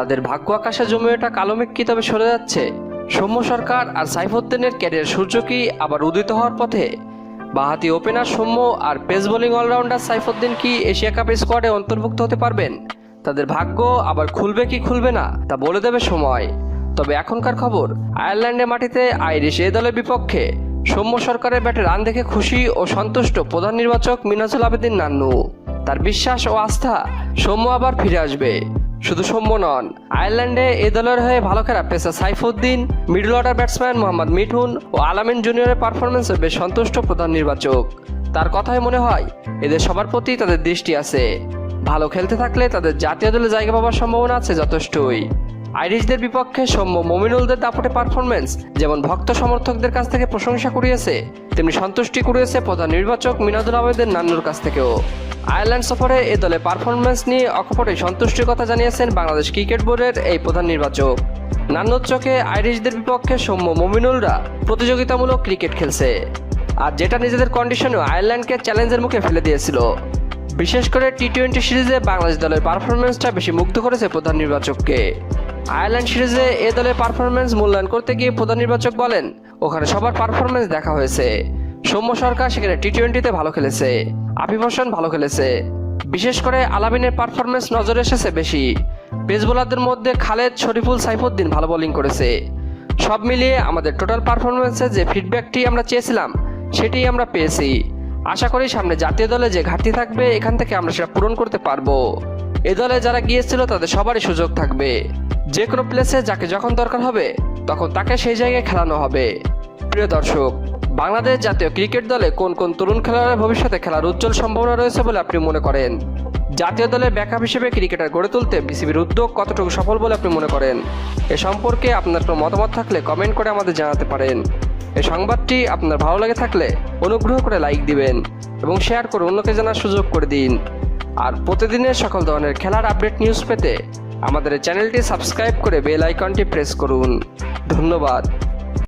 তাদের ভাগ্য আকাশে জমে ওঠা কালমেঘ কি তবে সরে যাচ্ছে? সৌম্য সরকার আর সাইফুদ্দিনের ক্যারিয়ার সূর্য কি আবার উদিত হওয়ার পথে? বাহাতি ওপেনার সৌম্য আর পেস বোলিং অলরাউন্ডার সাইফুদ্দিন কি এশিয়া কাপের স্কোয়াডে অন্তর্ভুক্ত হতে পারবেন? তাদের ভাগ্য আবার খুলবে কি খুলবে না, তা বলে দেবে সময়। তবে এখনকার খবর, আয়ারল্যান্ডের মাটিতে আইরিশ এ দলের বিপক্ষে। সৌম্য সরকারের ব্যাটে রান দেখে খুশি ও সন্তুষ্ট প্রধান নির্বাচক মিনাজুল আবেদিন নান্নু। তার বিশ্বাস ও আস্থা সৌম্য আবার ফিরে আসবে। শুধু সৌম্য নন, আয়ারল্যান্ডে এ দলের হয়ে ভালো খেলা pacer Saifuddin middle order batsman Mohammad Mithun ও আলামিন জুনিয়রের পারফরমেন্সে বেশ সন্তুষ্ট প্রধান নির্বাচক। তার কথায় মনে হয়, এদের সবার প্রতি তাদের দৃষ্টি আছে। ভালো খেলতে থাকলে তাদের জাতীয় দলে জায়গা পাওয়ার সম্ভাবনা আছে যথেষ্টই। আইরিশদের বিপক্ষে সৌম্য মমিনুলদের দাপটে পারফরমেন্স যেমন ভক্ত সমর্থকদের কাছ থেকে প্রশংসা কুড়িয়েছে, তেমনি সন্তুষ্টি কুড়িয়েছে প্রধান নির্বাচক মিনাদুল আহমেদের নান্নুর কাছ থেকেও। আয়ারল্যান্ড সফরে এ দলে পারফরমেন্স নিয়ে অকপটে সন্তুষ্টির কথা জানিয়েছেন বাংলাদেশ ক্রিকেট বোর্ডের এই প্রধান নির্বাচক। নান্নুর চোখে আইরিশদের বিপক্ষে সৌম্য মমিনুলরা প্রতিযোগিতামূলক ক্রিকেট খেলছে। আর যেটা নিজেদের কন্ডিশনেও আয়ারল্যান্ডকে চ্যালেঞ্জের মুখে ফেলে দিয়েছিল। বিশেষ করে টি টোয়েন্টি সিরিজে বাংলাদেশ দলের পারফরমেন্সটা বেশি মুগ্ধ করেছে প্রধান নির্বাচককে। আয়ারল্যান্ড সিরিজে এ দলের পারফরমেন্স মূল্যায়ন করতে গিয়ে প্রধান নির্বাচক বলেন, ওখানে সবার পারফরমেন্স দেখা হয়েছে। সৌম্য সরকার সেখানে টি টোয়েন্টিতে ভালো খেলেছে। আফিফ হোসেন ভালো খেলেছে। বিশেষ করে আলামিনের পারফরমেন্স নজরে এসেছে বেশি। পেস বোলারদের মধ্যে খালেদ শরীফুল সাইফুদ্দিন ভালো বোলিং করেছে। সব মিলিয়ে আমাদের টোটাল পারফরমেন্সে যে ফিডব্যাকটি আমরা চেয়েছিলাম সেটি আমরা পেয়েছি। আশা করি সামনে জাতীয় দলে যে ঘাটতি থাকবে, এখান থেকে আমরা সেটা পূরণ করতে পারব। এ দলে যারা গিয়েছিল, তাদের সবারই সুযোগ থাকবে। যে কোনো প্লেসে যাকে যখন দরকার হবে, তখন তাকে সেই জায়গায় খেলানো হবে। প্রিয় দর্শক বাংলাদেশ জাতীয় ক্রিকেট দলে কোন কোন তরুণ খেলোয়াড়ের ভবিষ্যতে খেলার উজ্জ্বল সম্ভাবনা রয়েছে বলে আপনি মনে করেন? জাতীয় দলের ব্যাকআপ হিসেবে ক্রিকেটার গড়ে তুলতে বিসিবির উদ্যোগ কতটুকু সফল বলে আপনি মনে করেন? এ সম্পর্কে আপনার কোনো মতামত থাকলে কমেন্ট করে আমাদের জানাতে পারেন। এই সংবাদটি আপনার ভালো লাগে থাকলে অনুগ্রহ করে লাইক দিবেন এবং শেয়ার করে অন্যকে জানার সুযোগ করে দিন। আর প্রতিদিনের সকল ধরনের খেলার আপডেট নিউজ পেতে আমাদের চ্যানেলটি সাবস্ক্রাইব করে বেল আইকনটি প্রেস করুন। ধন্যবাদ।